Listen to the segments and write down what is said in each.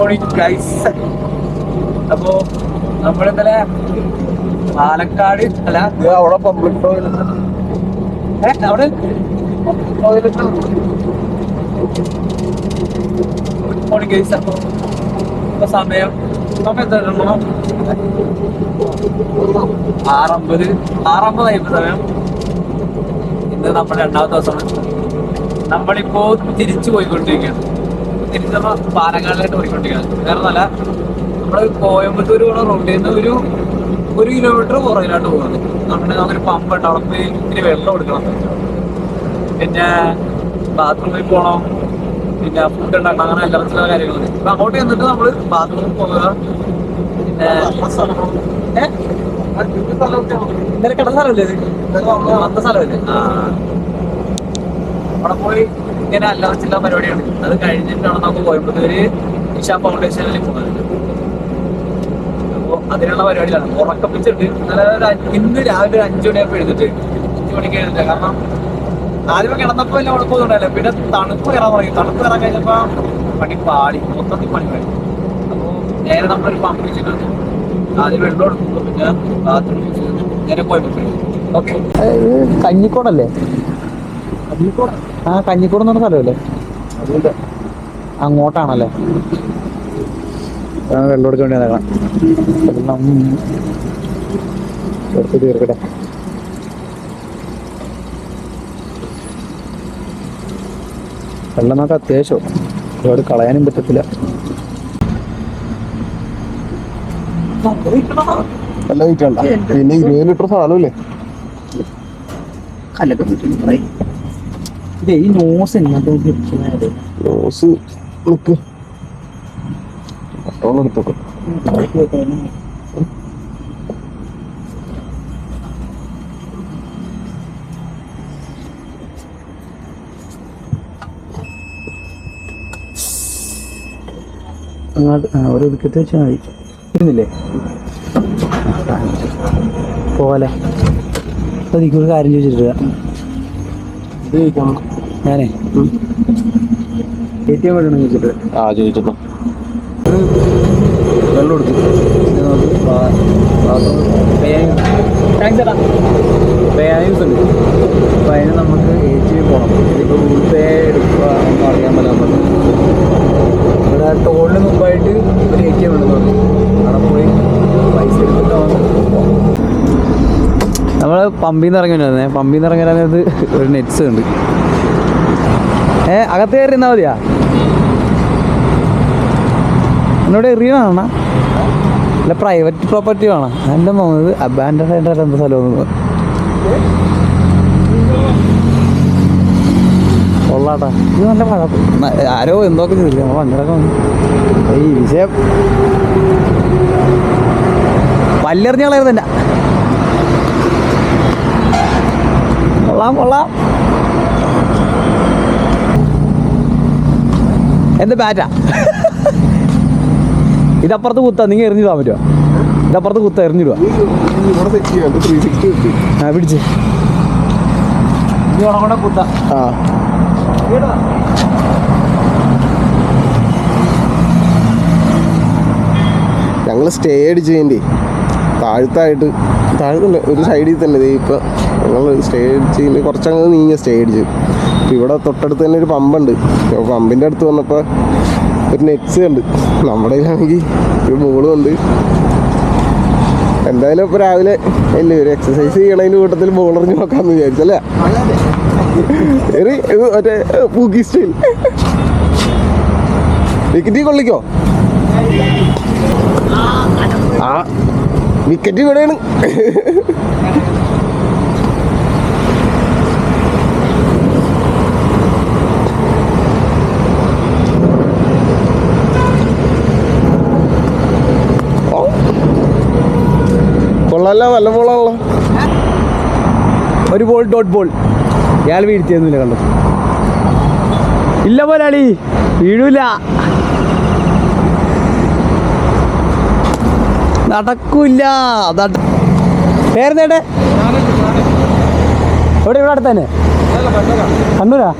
Morning guys അപ്പോ നമ്മളിന്നലെ പാലക്കാട് അല്ല അവിടെ പബ്ലിക് ടോയ്ലറ്റ് അവിടെ? ടോയ്ലറ്റ് മോർണിംഗ് ഗൈസ് അപ്പോ ഇപ്പൊ സമയം സമയം എത്ര ആറമ്പത്. ആറമ്പതായി ഇപ്പൊ സമയം. ഇന്ന് നമ്മുടെ രണ്ടാമത്തെ ദിവസമാണ്. നമ്മളിപ്പോ തിരിച്ചു പോയിക്കൊണ്ടിരിക്കുകയാണ്. തിരിച്ച് നമ്മ പാലക്കാടിലായിട്ട് പോയിക്കൊണ്ടിരിക്കുന്നത് വേറെ നല്ല നമ്മൾ കോയമ്പത്തൂർ പോണ റോഡിൽ നിന്ന് ഒരു ഒരു കിലോമീറ്റർ പുറകിലോട്ട് പോകുന്നത് നമ്മുടെ നമുക്കൊരു പമ്പ് ഉണ്ട് അവിടെ പോയി ഇത്തിരി വെള്ളം എടുക്കണം. പിന്നെ ബാത്റൂമിൽ പോകണം പിന്നെ ഫുഡ് ഉണ്ടാക്കണം അങ്ങനെ എല്ലാ ചില കാര്യങ്ങളുണ്ട് അപ്പൊ അങ്ങോട്ട് ചെന്നിട്ട് നമ്മൾ ബാത്റൂമിൽ പോകുക പിന്നെ? ഇന്നലെ കിടന്ന സ്ഥലമല്ലേ വന്ന സ്ഥലമല്ലേ? ആ. അവിടെ പോയി ഇങ്ങനെ അല്ലാതെ ചില പരിപാടിയാണ് അത് കഴിഞ്ഞിട്ടാണ് നമുക്ക് കോയമ്പത്തൂര് ഇഷ ഫൗണ്ടേഷനിൽ പോകുന്നത് അപ്പോൾ അതിനുള്ള പരിപാടിയിലാണ്. ഉറക്കപ്പിച്ചിട്ട് ഇന്നലെ ഇന്ന് രാവിലെ ഒരു അഞ്ചു മണിയായപ്പോ എഴുതിട്ട് അഞ്ചു മണിക്ക് എഴുതില്ല കാരണം ആദ്യമേ കിടന്നപ്പോ വലിയ ഉണ്ടായില്ല. പിന്നെ തണുപ്പ് കയറാൻ തുടങ്ങി. തണുപ്പ് കയറാൻ കഴിഞ്ഞപ്പോ പണി പാടി. മൊത്തത്തിൽ പണി പാടി. അപ്പോൾ നേരെ നമ്മളൊരു പമ്പ് വെച്ചിട്ടുണ്ട് ആദ്യം വെള്ളം എടുക്കുന്നു പിന്നെ ബാത്റൂം നേരെ കോയമ്പത്തൂർ ഓക്കെ കഞ്ഞിക്കോടല്ലേ? ആ കഞ്ഞിക്കോട് എന്ന് പറഞ്ഞ സ്ഥലമല്ലേ? അങ്ങോട്ടാണല്ലേ? വെള്ളം എടുക്കാൻ വേണ്ടി വെള്ളം കുറച്ച് തീർക്കട്ടെ. വെള്ളം നമുക്ക് അത്യാവശ്യം. ഒരുപാട് കളയാനും പറ്റത്തില്ല. നല്ല വെയിറ്റ് ഉണ്ട പിന്നെ ഇരുപത് ലിറ്റർ സാധനമില്ലേ? ഇതേ ഈ നോസ് എങ്ങനത്തെ ഇരിക്കുന്നത് നോസ് നിക്ക്. പെട്രോൾ എടുത്തൊക്കെ. അങ്ങോട്ട് ആ ഒരു ഒതുക്കത്തെ വെച്ചാൽ മതി ഇരുന്നില്ലേ പോലെ അപ്പൊ എനിക്കൊരു കാര്യം ചോദിച്ചിട്ട് ഇത് ഞാനേ. എ ടി എം വേണം ചോദിച്ചിട്ട്. ആ ചോദിച്ചോ വെള്ളം എടുത്തു താങ്ക്സ് ചേട്ടാ പേ യൂസ് ഉണ്ട്. അപ്പോൾ അതിന് നമുക്ക് എ ടി എം പോകണം ഇപ്പോൾ ഗൂഗിൾ പേ എടുക്കുക എന്ന് അറിയാൻ പറ്റില്ല നമുക്ക്. ഇവിടെ ടോളിന് മുമ്പായിട്ട് ഒരു എ ടി എം ഉണ്ടെന്ന് പറഞ്ഞു. അവിടെ പോയി പൈസ എടുത്തിട്ട് നമ്മൾ പമ്പിൽ നിന്ന് ഇറങ്ങി വരുന്നത് പമ്പിൽ നിന്ന് ഇറങ്ങി വരാനത് ഒരു നെറ്റ്സ് ഉണ്ട്. ഏ അകത്ത് കയറി ഇരുന്നാൽ മതിയാ? എന്നോട് എറിയണ അല്ല പ്രൈവറ്റ് പ്രോപ്പർട്ടി വേണം? എന്റെ തോന്നുന്നത് അബാൻഡഡ് ആയിട്ട് എന്താ സ്ഥലമൊന്നും കൊള്ളാട്ടാ. ഇത് നല്ല മഴ ആരോ എന്തൊക്കെ ചോദിച്ചു വന്നു. ഈ വിഷയം പല്ലെറിഞ്ഞ കളയരുത് എന്റെ കൊള്ളാം കൊള്ളാം. എന്ത് ബാറ്റാ ഇതപ്പുറത്ത് കുത്താ നിങ്ങൾ എറിഞ്ഞിടാൻ പറ്റുമോ ഇതപ്പുറത്ത് കുത്ത എറിഞ്ഞിടുക വെച്ച് ആ പിടിച്ച്. ആ. ഞങ്ങൾ സ്റ്റേ അടിച്ചതിന്റെ താഴത്തായിട്ട് താഴത്തല്ല ഒരു സൈഡിൽ തന്നെ ദേ ഇപ്പം ഞങ്ങൾ സ്റ്റേ അടിച്ചതിന് കുറച്ചങ്ങ് നീങ്ങിയ സ്റ്റേ അടിച്ച്. ഇവിടെ തൊട്ടടുത്ത് തന്നെ ഒരു പമ്പുണ്ട്. അപ്പോൾ പമ്പിന്റെ അടുത്ത് വന്നപ്പോൾ ഒരു നെറ്റ്സ് ഉണ്ട് നമ്മുടെ ആണെങ്കിൽ ഒരു ബോളും ഉണ്ട് എന്തായാലും ഇപ്പോൾ രാവിലെ അല്ലേ ഒരു എക്സസൈസ് ചെയ്യണതിന്റെ കൂട്ടത്തിൽ ബോളറിഞ്ഞ് നോക്കാമെന്ന് വിചാരിച്ചല്ലേ ഇത് മറ്റേ പൂക്കി സ്റ്റൈൽ വിക്കറ്റ് കൊള്ളിക്കോ? ആ വിക്കറ്റ് ഇവിടെയാണ്. കൊള്ളാലോ നല്ല ബോളാണല്ലോ. ഒരു ബോൾ ഡോട്ട് ബോൾ. ഇയാൾ വീഴ്ത്തിയൊന്നുമില്ല കണ്ടു. ഇല്ല പോലാളി വീഴൂല. നടക്കൂല. നട- പേരെന്തേട്ടെ എവിടെ ഇവിടെ അടുത്തന്നെ? കണ്ണൂരാ?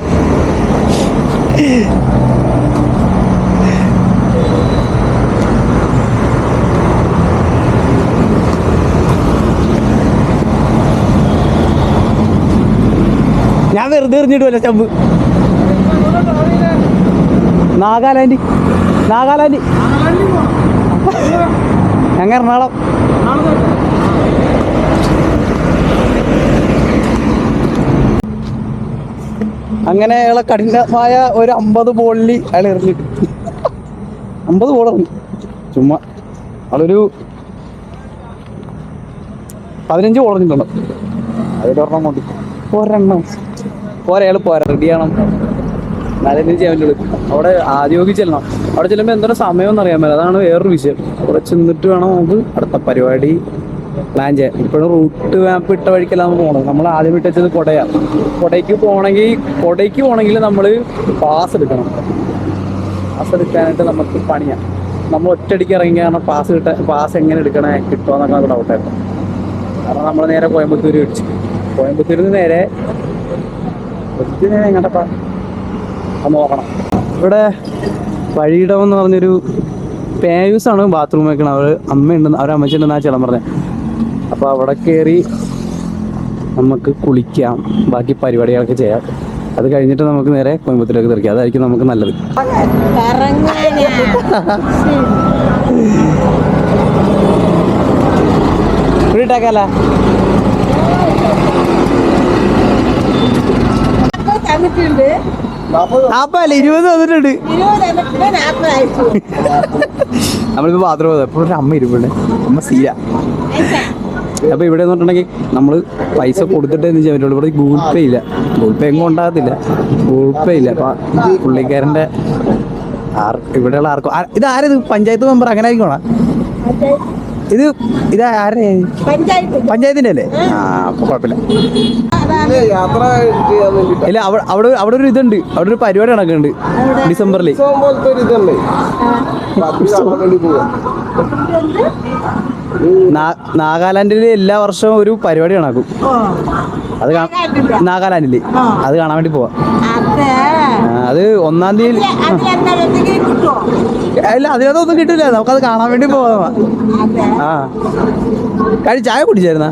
ഇത് എറിഞ്ഞിട്ട് ചമ്പ്. നാഗാലാൻഡ്. നാഗാലാൻഡ്. ഞങ്ങൾ എറണാകുളം. അങ്ങനെ അയാളെ കഠിനമായ ഒരു അമ്പത് ബോളിൽ അയാൾ എറിഞ്ഞിട്ട് അമ്പത് ബോൾ എറിഞ്ഞു. ചുമ്മാ. ആളൊരു പതിനഞ്ച് ബോൾ എറിഞ്ഞിട്ടുണ്ട്. അതിലൊരെണ്ണം കൊണ്ട്. ഒരെണ്ണം. പോരാ പോരാ റെഡി ആണോ നാലഞ്ചു ചെയ്യാൻ പറ്റുള്ളൂ. അവിടെ ആദ്യമൊക്കെ ചെല്ലണം. അവിടെ ചെല്ലുമ്പോൾ എന്തോരം സമയം അറിയാൻ പറ്റില്ല അതാണ് വേറൊരു വിഷയം. അവിടെ ചെന്നിട്ട് വേണം നമുക്ക് അടുത്ത പരിപാടി പ്ലാൻ ചെയ്യാം ഇപ്പോഴും റൂട്ട് മാപ്പ് ഇട്ട വഴിക്കെല്ലാം പോകണം നമ്മൾ ആദ്യം ഇട്ട് വെച്ചത് കൊടയാണ് കൊടയ്ക്ക് പോകണമെങ്കിൽ കൊടയ്ക്ക് പോകണമെങ്കിൽ നമ്മൾ പാസ് എടുക്കണം. പാസ് എടുക്കാനായിട്ട് നമുക്ക് പണിയാണ് നമ്മൾ ഒറ്റയടിക്ക് ഇറങ്ങി കാരണം പാസ് കിട്ടാൻ പാസ് എങ്ങനെ എടുക്കണേ കിട്ടുമോ എന്നൊക്കെ ഡൗട്ടായിരുന്നു കാരണം നമ്മൾ നേരെ കോയമ്പത്തൂർ മേടിച്ചു കോയമ്പത്തൂരിൽ നിന്ന് നേരെ എങ്ങോട്ടപ്പാ? നോക്കണം ഇവിടെ വഴിയിടം എന്ന് പറഞ്ഞൊരു പേയൂസ് ആണ് ബാത്റൂം വെക്കണം. അവർ അമ്മയുണ്ടെന്ന് അവർ അമ്മച്ചുണ്ടെന്ന് ആ ചേട്ടൻ പറഞ്ഞത് അപ്പോൾ അവിടെ കയറി നമുക്ക് കുളിക്കാം. ബാക്കി പരിപാടികളൊക്കെ ചെയ്യാം. അത് കഴിഞ്ഞിട്ട് നമുക്ക് നേരെ കോയമ്പത്തൂരിലേക്ക് തീർക്കാം അതായിരിക്കും നമുക്ക് നല്ലത്. ഇട്ടാക്കല്ല? തന്നിട്ടുണ്ട്. നാപ്പല്ല ഇരുപത് തന്നിട്ടുണ്ട്. നമ്മളിപ്പോൾ ബാത്റൂം പോകുന്നത് എപ്പോഴും ഒരു അമ്മ ഇരുപത് അമ്മ സീര. അപ്പൊ ഇവിടെ എന്ന് പറഞ്ഞിട്ടുണ്ടെങ്കിൽ നമ്മൾ പൈസ കൊടുത്തിട്ടേ എന്ന് ചെയ്യാൻ പറ്റുള്ളൂ? ഇവിടെ ഗൂഗിൾ പേ ഇല്ല. ഗൂഗിൾ പേ എങ്ങും ഉണ്ടാകത്തില്ല. ഗൂഗിൾ പേ ഇല്ല. അപ്പൊ പുള്ളിക്കാരന്റെ ആർ ഇവിടെയുള്ള ആർക്കും ഇത് ആരത് പഞ്ചായത്ത് മെമ്പർ അങ്ങനെ ആയിരിക്കണോ ഇത് ഇത് ആരുടെ പഞ്ചായത്തിന്റെ അല്ലേ? ആ അപ്പൊ കുഴപ്പമില്ല. ഇല്ല അവിടെ അവിടെ ഒരു ഇതുണ്ട്. അവിടെ ഒരു പരിപാടി നടക്കുന്നുണ്ട് ഡിസംബറിൽ നാഗാലാൻഡിൽ എല്ലാ വർഷവും ഒരു പരിപാടി നടക്കും. അത് നാഗാലാൻഡിൽ അത് കാണാൻ വേണ്ടി പോവാം. അതെ. അത് ഒന്നാം തീയതി അല്ല അതിനകത്ത് ഒന്നും ഇല്ല അതിനകത്തൊന്നും കിട്ടില്ല. നമുക്കത് കാണാൻ വേണ്ടി പോവാ. ആ. കഴി ചായ കുടിച്ചായിരുന്ന?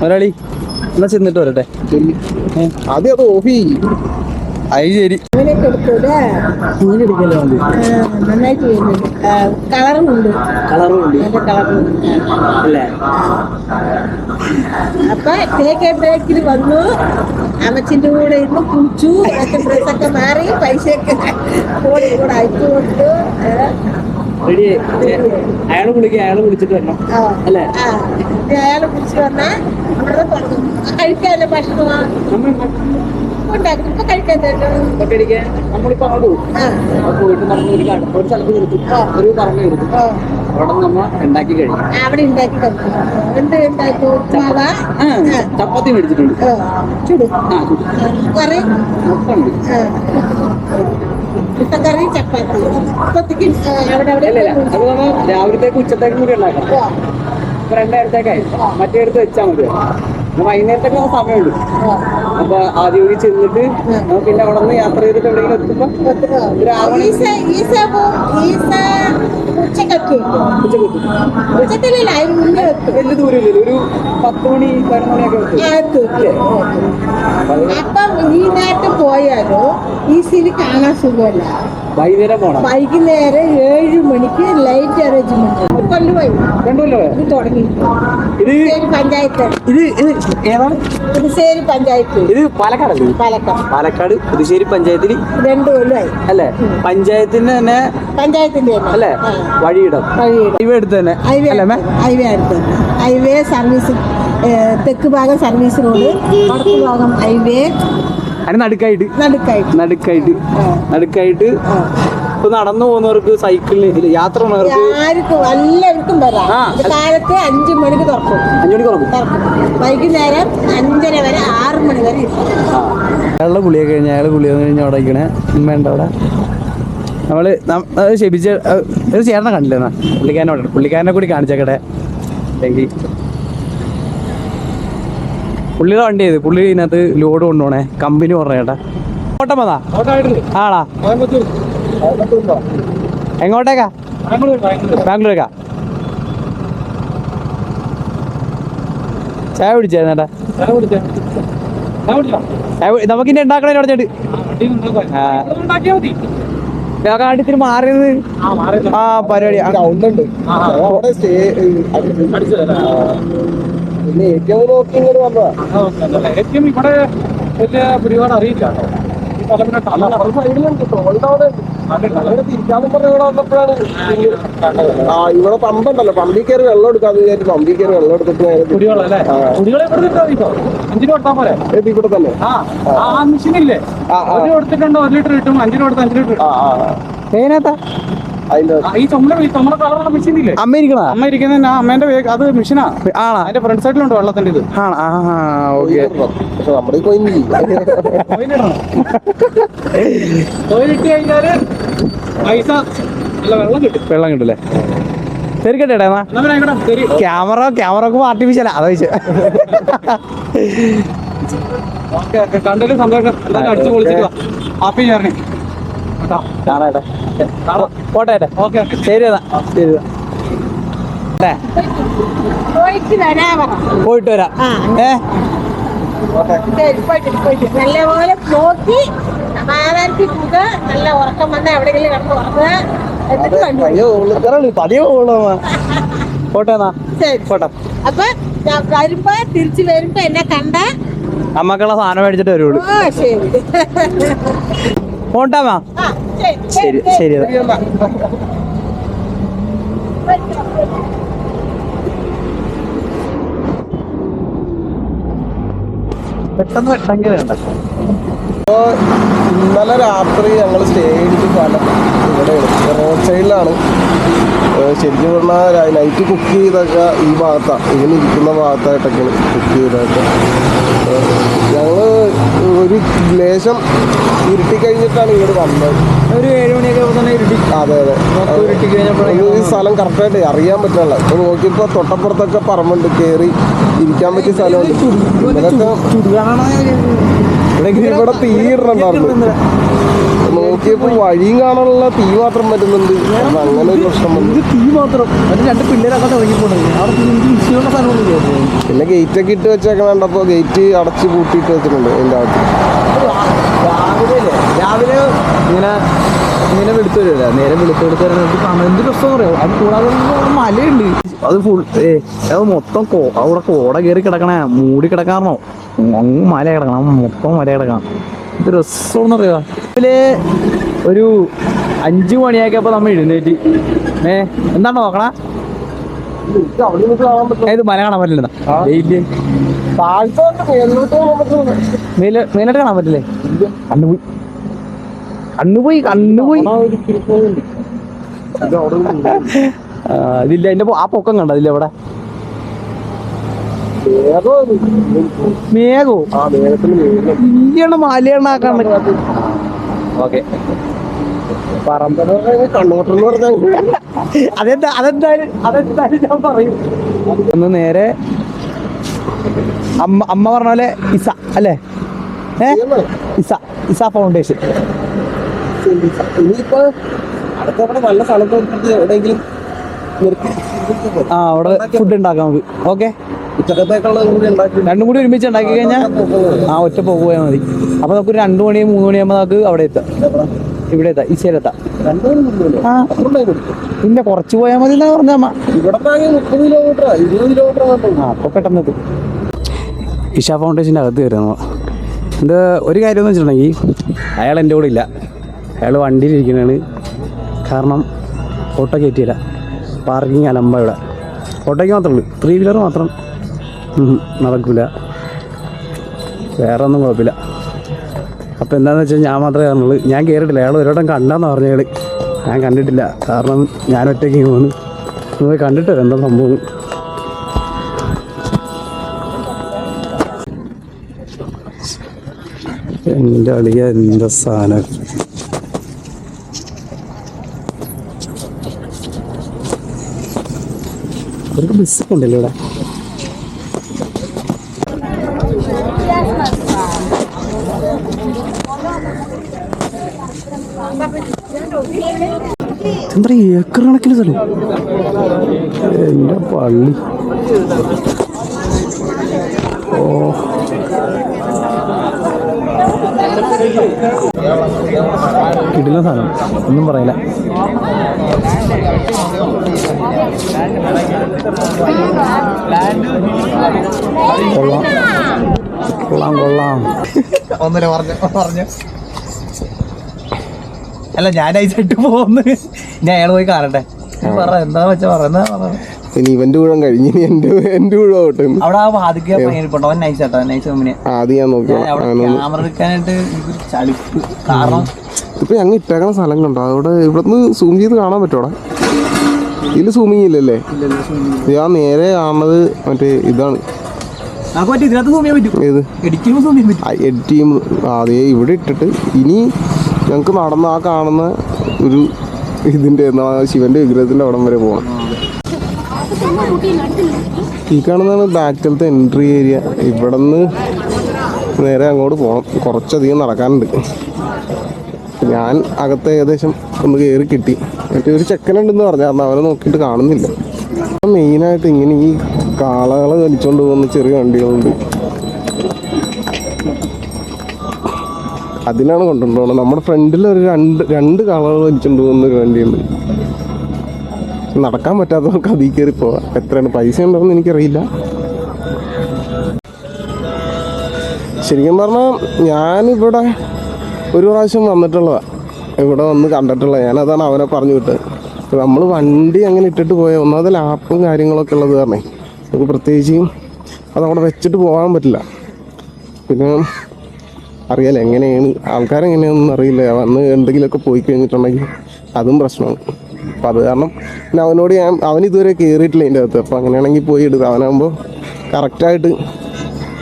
ഒരാളി എന്നാ ചെന്നിട്ട് വരട്ടെ? ആദ്യം അത് ഓഫ് അത് ശരി. അല്ലേ? അപ്പൊ ടേക്ക് എ ബ്രേക്കിൽ വന്നു. അമ്മച്ചിന്റെ കൂടെ ഇരുന്ന് കുളിച്ചു. ഡ്രസ്സൊക്കെ മാറി. പൈസയൊക്കെ കൂടെ അയച്ചു കൊടുത്തു റെഡി അയാൾ വിളിക്കുക അയാൾ വിളിച്ചിട്ട് വരണം. അല്ലേ? അയാൾ അയാളെ വിളിച്ചു വന്നാ അവിടെ പറഞ്ഞു. കഴിക്കാല്ലേ ഭക്ഷണമാ ഉണ്ടാക്കും. ഇപ്പൊ കഴിക്കാൻ തരണം ഒറ്റയടിക്കാൻ നമ്മളിപ്പോ അങ്ങോട്ട് പോകും ആ. അപ്പോൾ പോയിട്ട് നമ്മൾ ഒരു ഒരു സ്ഥലത്ത് നിർത്തും. ഒരു പറഞ്ഞു നിർത്തും. അവിടെ നമ്മൾ ഉണ്ടാക്കി കഴിയും അവിടെ ഉണ്ടാക്കി ചപ്പാത്തി മേടിച്ചിട്ടുണ്ട്. ആ. ചുടും. മൊത്തമുണ്ട് മുട്ടക്കറി ചപ്പാത്തി. അവിടെ അവിടെ അല്ല അത് നമ്മൾ രാവിലത്തേക്ക് ഉച്ചത്തേക്കും കൂടി ഉണ്ടാക്കാം ഇപ്പൊ രണ്ടായിരത്തേക്കായി മറ്റേ അടുത്ത് വെച്ചാൽ മതി. വൈകുന്നേരത്തേക്ക് നമുക്ക് സമയമുണ്ട്. അപ്പൊ ആദ്യം കൂടി ചെന്നിട്ട് നമുക്ക് പിന്നെ അവിടെ നിന്ന് യാത്ര ചെയ്തിട്ട് എവിടെയെങ്കിലും എത്തുമ്പോ ഒരു ആറ് മണി വലിയ ഒരു പത്ത് മണി പതിനൊന്ന് മണിയൊക്കെ അകത്ത് അപ്പം ഈ നേരത്തെ പോയാലോ ഈസിയിൽ കാണാൻ സുഖമല്ല വൈകുന്നേരം പോണം വൈകുന്നേരം ഏഴ് മണിക്ക് ലൈറ്റ് അറേഞ്ച്മെന്റ്. കൊണ്ടുപോയി ഇത് തുടങ്ങി. ഇത് പുതുശ്ശേരി പഞ്ചായത്ത്. ഇത് ഇത് ഏതാണ്? പുതുശ്ശേരി പഞ്ചായത്ത്. ഇത് പാലക്കാടല്ലേ പാലക്കാട്. പാലക്കാട് പുതുശ്ശേരി പഞ്ചായത്തിൽ രണ്ടു കൊല്ലമായി. അല്ലേ? പഞ്ചായത്തിന്റെ തന്നെ പഞ്ചായത്തിന്റെ തന്നെ. അല്ലേ? ആ. വഴിയിടം. ഹൈവേ അടുത്ത് തന്നെ. ഹൈവേ ഹൈവേ അടുത്ത് ഹൈവേ സർവീസ് തെക്ക് ഭാഗം സർവീസ് റോഡ് വടക്ക് ഭാഗം ഹൈവേ അതിന് നടുക്കായിട്ട്. നടുക്കായിട്ട്. നടുക്കായിട്ട്. നടുക്കായിട്ട് ഇപ്പൊ നടന്നു പോകുന്നവർക്ക് സൈക്കിളിൽ യാത്ര പോകുന്നവർക്ക് ആർക്കും എല്ലാവർക്കും വരാം. ഇത് കാലത്ത് അഞ്ചു മണിക്ക് തുറക്കും. അഞ്ചു മണിക്ക് തുറക്കും. തുറക്കും. വൈകുന്നേരം അഞ്ചര വരെ ആറ് മണി വരെ ഇരിക്കും. അയാളുടെ കുളിയൊക്കെ കഴിഞ്ഞ് അയാൾ കുളി വന്നു കഴിഞ്ഞാൽ അവിടെ ഇരിക്കണേ? ഉമ്മയുണ്ട് അവിടെ? നമ്മൾ നം- അത് ഒരു ചേട്ടനെ കണ്ടില്ലെന്നാ പുള്ളിക്കാരനെ അവിടെ പുള്ളിക്കാരനെ കൂടി കാണിച്ചേക്കട്ടെ. എങ്കിൽ പുള്ളിയുടെ വണ്ടി ചെയ്ത് പുള്ളി ഇതിനകത്ത് ലോഡ് കൊണ്ടുപോണേ. കമ്പനി പറഞ്ഞ ചേട്ടാ ഓട്ടം വന്നാ? ആടാ എങ്ങോട്ടേക്കാ? ബാംഗ്ലൂരേക്കാ? ചായ കുടിച്ചായിരുന്നേട്ടാ ചായ കുടിച്ചോ? ചായ കുടിച്ചോ? ചായ കുടി- നമുക്കിനി ഉണ്ടാക്കണേ മതി. കാട്ടിത്തിന് മാറിയത്. ആ പരിപാടി. പിന്നെ ഏറ്റവും നോക്കി ഇങ്ങോട്ട് വന്നതാ ഏറ്റവും ഇവിടെ വലിയ പിടിപാട് അറിയില്ല സൈഡിലുണ്ട്. ടോളിന്റെ അവിടെ. അങ്ങനെ തിരിക്കാന്ന് പറഞ്ഞ ഇവിടെ വന്നപ്പോഴാണ് ആ ഇവിടെ പമ്പുണ്ടല്ലോ പമ്പി കയറി വെള്ളം എടുക്കാന്ന് വിചാരിച്ചു പമ്പിൽ കയറി വെള്ളം എടുത്തിട്ട് നേരെ ഇവിടെ തന്നെ. ആ ആ മെഷീൻ ഇല്ലേ ആ, ആ. ഒരു കൊടുത്തിട്ടുണ്ട്? ഒരു ലിറ്റർ കിട്ടും. അഞ്ചിന് കൊടുത്ത് അഞ്ച് ലിറ്റർ ആ അമ്മ ഇരിക്കണ അമ്മ ഇരിക്കുന്ന അമ്മേന്റെ അത് മെഷീനാ ആണോ? അതിന്റെ ഫ്രണ്ട് സൈഡിലുണ്ട് വെള്ളത്തിന്റെ ഇത്. ആണ് ആ ഓക്കെ. പൈസ വെള്ളം കിട്ടും. വെള്ളം കിട്ടൂലേ ശരിക്കട്ടെ എന്നാ? എന്നാ പിന്നെ ക്യാമറ ക്യാമറ ഒക്കെ ആർട്ടിഫിഷ്യല അതാ ഓക്കെ കണ്ടതിൽ സന്തോഷം. അടിച്ചു പൊളിച്ചിട്ട് ഹാപ്പി ജേർണി. കാണാട്ടെ പോട്ടെ ഓക്കെ ശരി എന്നാ. ശരി പോയിട്ട് വരാ. ഏ? നല്ലപോലെ നോക്കി സമാധാനത്തിൽ കൂടുക നല്ല ഉറക്കം വന്ന എവിടെയെങ്കിലും കിടന്ന് ഉറങ്ങുക. പോട്ടെ പോട്ടെ. അപ്പൊ വരുമ്പോ തിരിച്ചു വരുമ്പോ എന്നെ കണ്ട. അമ്മക്കുള്ള സാധനം മേടിച്ചിട്ട് വരുള്ളൂ പോട്ടാമാ ശരി ശരി. പെട്ടെന്ന് വെട്ടെങ്കിൽ വേണ്ട അപ്പോ ഇന്നലെ രാത്രി ഞങ്ങൾ സ്റ്റേ ചെയ്തിട്ട് സ്ഥലം ഇവിടെയാണ് റോഡ് സൈഡിലാണ്. ശരിക്കും പറഞ്ഞാൽ നൈറ്റ് കുക്ക് ചെയ്തൊക്കെ ഈ ഭാഗത്താണ് ഇങ്ങനെ ഇരിക്കുന്ന ഭാഗത്തായിട്ടൊക്കെയാണ് കുക്ക് ചെയ്തൊക്കെ ഞങ്ങൾ ഒരു ലേശം ഇരുട്ടി കഴിഞ്ഞിട്ടാണ് ഇങ്ങോട്ട് വന്നത്. ഒരു ഏഴ് മണിയൊക്കെ തന്നെ ഇരുട്ടി. അതെ അതെ. ഇരുട്ടി കഴിഞ്ഞപ്പോഴേ ഈ സ്ഥലം കറക്റ്റായിട്ട് അറിയാൻ പറ്റില്ല. ഇപ്പൊ നോക്കിയപ്പോ തൊട്ടപ്പുറത്തൊക്കെ പറമ്പുണ്ട് കേറി ഇരിക്കാൻ പറ്റിയ സ്ഥലമുണ്ട്. ഇതൊക്കെ ഇവിടെ തീ ഇടണ്ടായിരുന്നു നോക്കിയപ്പോ വഴിയും കാണാനുള്ള തീ മാത്രം പറ്റുന്നുണ്ട്. അങ്ങനെ ഒരു പ്രശ്നം തീ മാത്രം. രണ്ട് പിള്ളേരൊക്കെ പിന്നെ ഗേറ്റ് ഒക്കെ ഇട്ട് വെച്ചേക്കണ കണ്ടപ്പോ ഗേറ്റ് അടച്ച് പൂട്ടിയിട്ട് വെച്ചിട്ടുണ്ട് അതിന്റെ അകത്ത്. രാവിലെ അല്ലേ? രാവിലെ ഇങ്ങനെ ഇങ്ങനെ വിളിച്ചു വരില്ല നേരെ വിളിച്ചു കാണാൻ എന്ത് രസം പറയാം അത് കൂടാതെ മലയുണ്ട്. അത് ഫുൾ ഏ അത് മൊത്തം കോ അവിടെ കോട കയറി കിടക്കണേ. മൂടി കിടക്കാറണോ അങ്ങ് മല കിടക്കണം. മൊത്തം മല കിടക്കണം. ഇത് രസം അറിയാ? രാവിലെ ഒരു അഞ്ചു മണിയാക്കിയപ്പോ നമ്മൾ എഴുന്നേറ്റ്. ഏ എന്താണ് നോക്കണ? ഏത് മല കാണാൻ പറ്റില്ല താഴ്ത്തോട്ട് മേലോട്ട് കാണാൻ പറ്റില്ലേ? കണ്ണുപോയി കണ്ണുപോയി കണ്ണുപോയി ഇതില്ല എന്റെ ആ പൊക്കം കണ്ട അതില്ല അവിടെ മേഘോ? ഇല്ലണ ഓക്കെ പറഞ്ഞാൽ കണ്ണോട്ടെന്ന് പറഞ്ഞാൽ അതെന്താ അതെന്തായാലും അതെന്തായാലും ഞാൻ പറയും. ഒന്ന് നേരെ അമ്മ അമ്മ പറഞ്ഞ പോലെ ഇസ അല്ലേ? ഇസ ഇസ ഫൗണ്ടേഷൻ ഇനിയിപ്പോ നല്ല സ്ഥലത്ത് എവിടെയെങ്കിലും ആ അവിടെ ഫുഡ് ഉണ്ടാക്കാം നമുക്ക്. ഓക്കെ രണ്ടും കൂടി ഒരുമിച്ച് ഉണ്ടാക്കി കഴിഞ്ഞാൽ ആ ഒറ്റ പോയാൽ മതി. അപ്പൊ നമുക്ക് ഒരു രണ്ടു മണി മൂന്ന് മണിയാകുമ്പോൾ നമുക്ക് അവിടെ എത്താം. ഇവിടെ എത്താം പിന്നെ ആ. ഇല്ല കുറച്ച് പോയാൽ മതി എന്നാ പറഞ്ഞ അമ്മ. ഇവിടെ അപ്പോൾ പെട്ടെന്ന് എത്തും. ഇഷ ഫൗണ്ടേഷന്റെ അകത്ത് കയറുന്നു ഇത് ഒരു കാര്യം എന്ന് വെച്ചിട്ടുണ്ടെങ്കിൽ അയാൾ എന്റെ കൂടെ ഇല്ല. അയാൾ വണ്ടിയിലിരിക്കുന്നതാണ് കാരണം ഓട്ടോ കയറ്റിയില്ല. പാർക്കിംഗ് അലമ്പ ഇവിടെ. ഓട്ടോയ്ക്ക് മാത്രമേ ഉള്ളൂ. ത്രീ വീലർ മാത്രം. നടക്കില്ല വേറെ ഒന്നും കുഴപ്പമില്ല. അപ്പോൾ എന്താണെന്ന് വെച്ചാൽ ഞാൻ മാത്രമേ കാണുള്ളൂ ഞാൻ കയറിയിട്ടില്ല അയാൾ ഒരിടം കണ്ടെന്ന് പറഞ്ഞയാൾ ഞാൻ കണ്ടിട്ടില്ല. കാരണം ഞാൻ ഒറ്റയ്ക്ക് പോകുന്നു വന്നു കണ്ടിട്ടില്ല എന്താ സംഭവം? എന്റെ അളിയ എന്താ സാധനം ഒരു ബസ്സൊക്കെ ഉണ്ടല്ലോ ഇവിടെ. എന്താ ഏക്കർ കണക്കിന് സ്ഥലം. എന്റെ പള്ളി. കിടില സാധനം. ഒന്നും പറയില്ല. കൊള്ളാം. കൊള്ളാം കൊള്ളാം. ഒന്നര പറഞ്ഞു പറഞ്ഞു. അല്ല ഞാൻ അയച്ചിട്ട് പോകുന്നു ഞാൻ അയാൾ പോയി കാണട്ടെ. പറ എന്താ വെച്ചാ പറ എന്താ പറ? ഇനി ഇവന്റെ കൂടെ കഴിഞ്ഞ് ഇനി എന്റെ എന്റെ കൂടെ ആവട്ടെ അത് അവിടെ ആ വാതിക്ക പയ്യനിപ്പുണ്ടോ അവൻ നൈസ് കേട്ടോ നൈസ് കമ്പനി ആദ്യം ഞാൻ നോക്കിയോ ഞാൻ അവിടെ ക്യാമറ എടുക്കാനായിട്ട് എനിക്കൊരു ചളിപ്പ്. കാരണം ഇപ്പൊ ഞങ്ങൾ ഇട്ടേക്കണ സ്ഥലം കണ്ടോ അവിടെ ഇവിടുന്ന് സൂം ചെയ്ത് കാണാൻ പറ്റോടാ ഇതിൽ സൂമിങ് ഇല്ലല്ലേ? ഞാൻ നേരെ കാണുന്നത് മറ്റേ ഇതാണ്. അതെ പറ്റും പറ്റും. ഏത്? പറ്റും. എഡിറ്റ് ഇവിടെ ഇട്ടിട്ട് ഇനി ഞങ്ങൾക്ക് നടന്ന ആ കാണുന്ന ഒരു ഇതിന്റെ എന്താ ശിവന്റെ വിഗ്രഹത്തിന്റെ അവിടം വരെ പോകണം ഈ കാണുന്നതാണ് ബാക്കിലത്തെ എൻട്രി ഏരിയ ഇവിടെ നിന്ന് നേരെ അങ്ങോട്ട് പോകണം കുറച്ചധികം നടക്കാനുണ്ട്. ഞാൻ അകത്ത് ഏകദേശം ഒന്ന് കയറി കിട്ടി. മറ്റേ ഒരു ചെക്കനുണ്ടെന്ന് പറഞ്ഞാൽ അവനെ നോക്കിയിട്ട് കാണുന്നില്ല. മെയിനായിട്ട് ഇങ്ങനെ ഈ കാളകളെ വലിച്ചോണ്ട് പോകുന്ന ചെറിയ വണ്ടികളുണ്ട്. അതിനാണ് കൊണ്ടുപോകണം നമ്മുടെ ഫ്രണ്ടിൽ ഒരു രണ്ട് രണ്ട് കാളകൾ വലിച്ചോണ്ട് പോകുന്ന ഒരു വണ്ടിയുണ്ട്. നടക്കാൻ പറ്റാത്തവർക്ക് അതിൽ കയറി പോവാം. എത്രയാണ് പൈസ ഉണ്ടോയെന്ന് എനിക്കറിയില്ല. ശരിക്കും പറഞ്ഞാൽ ഞാനിവിടെ ഒരു പ്രാവശ്യം വന്നിട്ടുള്ളതാണ് ഇവിടെ വന്ന് കണ്ടിട്ടുള്ളത് ഞാനതാണ് അവനെ പറഞ്ഞു വിട്ടത്. നമ്മൾ വണ്ടി അങ്ങനെ ഇട്ടിട്ട് പോയ ഒന്നാമത് ലാപ്പും കാര്യങ്ങളൊക്കെ ഉള്ളത് കാരണേ. നമുക്ക് പ്രത്യേകിച്ച് അത് അവിടെ വെച്ചിട്ട് പോകാൻ പറ്റില്ല. പിന്നെ അറിയാലോ എങ്ങനെയാണ് ആൾക്കാരെങ്ങനെയാണെന്ന് അറിയില്ല. വന്ന് എന്തെങ്കിലുമൊക്കെ പോയി കഴിഞ്ഞിട്ടുണ്ടെങ്കിൽ അതും പ്രശ്നമാണ്. അപ്പം അത് കാരണം പിന്നെ അവനോട് ഞാൻ അവൻ ഇതുവരെ കയറിയിട്ടില്ല അതിന്റെ അകത്ത്. അപ്പോൾ അങ്ങനെയാണെങ്കിൽ പോയി എടുക്കുക അവനാകുമ്പോൾ കറക്റ്റായിട്ട്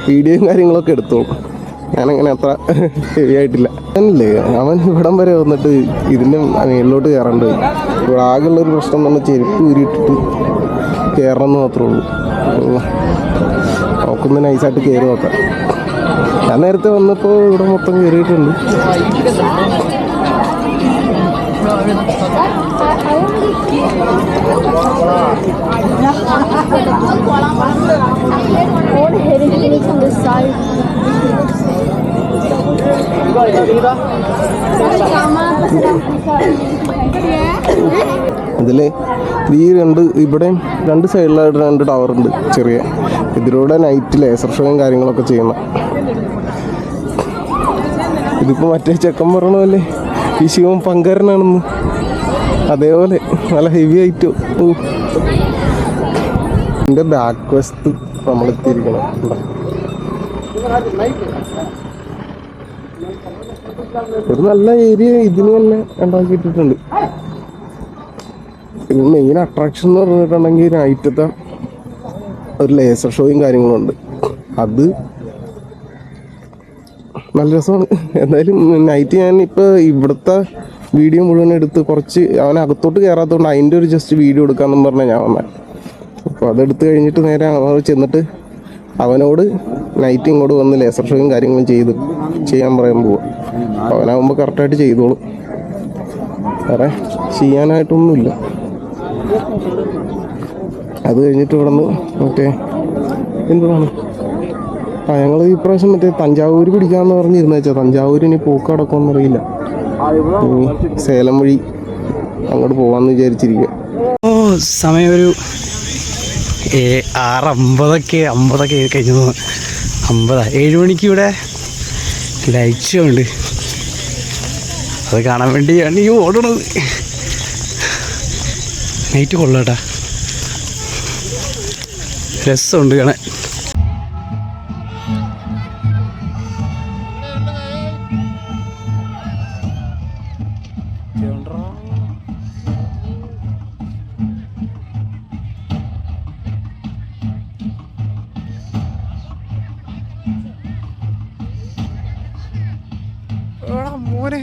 വീഡിയോയും കാര്യങ്ങളൊക്കെ എടുത്തോളും ഞാനങ്ങനെ അത്ര ഹെവി ആയിട്ടില്ല അല്ലേ അവൻ ഇവിടം വരെ വന്നിട്ട് ഇതിന്റെ മേളിലോട്ട് കയറണ്ട് ഇവിടെ ആകെയുള്ളൊരു പ്രശ്നം എന്ന് പറഞ്ഞാൽ ചെരുപ്പ് ഊരിയിട്ടിട്ട് കയറണം എന്ന് മാത്രമേ ഉള്ളൂ. നോക്കുന്ന നൈസായിട്ട് കയറി നോക്കാം. ഞാൻ നേരത്തെ വന്നപ്പോൾ ഇവിടെ മൊത്തം കയറിയിട്ടുണ്ട് ഇതിൽ ഈ രണ്ട് ഇവിടെ രണ്ട് സൈഡിലായിട്ട് രണ്ട് ടവർ ഉണ്ട് ചെറിയ. ഇതിലൂടെ നൈറ്റ് ലേസർ ഷോയും കാര്യങ്ങളൊക്കെ ചെയ്യുന്ന. ഇതിപ്പോൾ മറ്റേ ചെക്കൻ പറഞ്ഞ പോലെ ഈ ശിവൻ പങ്കരനാണെന്ന്. അതേപോലെ നല്ല ഹെവി ആയിട്ട്. എന്റെ ബാക്ക് നമ്മൾ എത്തിയിരിക്കണം. ഒരു നല്ല ഏരിയ ഇതിന് തന്നെ ഉണ്ടാക്കിയിട്ടിട്ടുണ്ട് പിന്നെ മെയിൻ അട്രാക്ഷൻ എന്ന് പറഞ്ഞിട്ടുണ്ടെങ്കിൽ നൈറ്റത്തെ ഒരു ലേസർ ഷോയും കാര്യങ്ങളും ഉണ്ട്. അത് നല്ല രസമാണ്. എന്തായാലും നൈറ്റ് ഞാൻ ഇപ്പോൾ ഇവിടുത്തെ വീഡിയോ മുഴുവൻ എടുത്ത് കുറച്ച് അവൻ അകത്തോട്ട് കയറാത്തതുകൊണ്ട് അതിന്റെ ഒരു ജസ്റ്റ് വീഡിയോ എടുക്കാമെന്നും പറഞ്ഞാൽ ഞാൻ വന്നത് അപ്പോൾ അതെടുത്ത് കഴിഞ്ഞിട്ട് നേരെ അവർ ചെന്നിട്ട് അവനോട് നൈറ്റ് ഇങ്ങോട്ട് വന്ന് ലേസർ ഷോയും കാര്യങ്ങളും ചെയ്ത് ചെയ്യാൻ പറയാൻ പോവാം. അവനാകുമ്പോൾ കറക്റ്റായിട്ട് ചെയ്തോളും. വേറെ ചെയ്യാനായിട്ടൊന്നുമില്ല. അത് കഴിഞ്ഞിട്ട് ഇവിടെ നിന്ന് മറ്റേ എന്താണ് ആ ഞങ്ങൾ ഈ പ്രാവശ്യം മറ്റേ തഞ്ചാവൂർ പിടിക്കാമെന്ന് പറഞ്ഞിരുന്നു വെച്ചാൽ അറിയില്ല ഇനി സേലം വഴി അങ്ങോട്ട് പോകാമെന്ന് വിചാരിച്ചിരിക്കുക ഓ സമയം ഒരു ആറ് അമ്പതൊക്കെ അമ്പതൊക്കെ കഴിഞ്ഞു. അമ്പതാ. ഏഴ് മണിക്ക് ഇവിടെ ലൈറ്റ് ഷോ ഉണ്ട്. അത് കാണാൻ വേണ്ടിയാണ് ഈ ഓടണത്. നൈറ്റ് കൊള്ളാട്ടാ. രസമുണ്ട് കാണാൻ.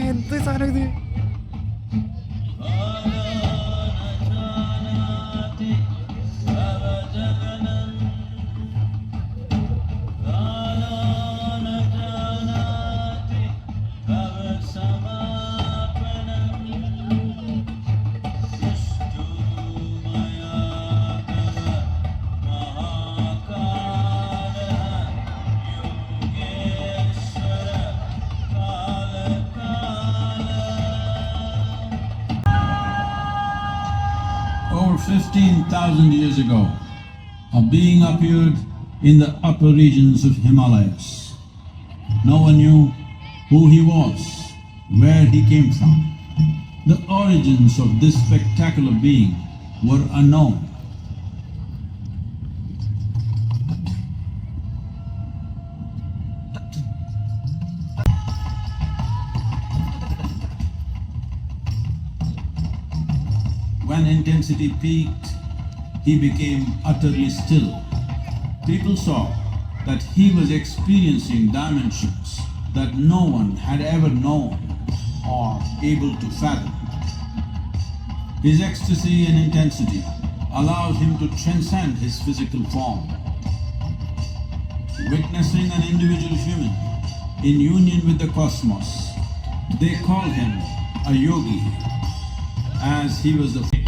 എന്ത് സാധനം ഇത് 15,000 years ago, a being appeared in the upper regions of Himalayas. No one knew who he was, where he came from. The origins of this spectacular being were unknown. Intensity peaked, he became utterly still. People saw that he was experiencing dimensions that no one had ever known or able to fathom. His ecstasy and intensity allowed him to transcend his physical form. Witnessing an individual human in union with the cosmos, they called him a yogi, as he was the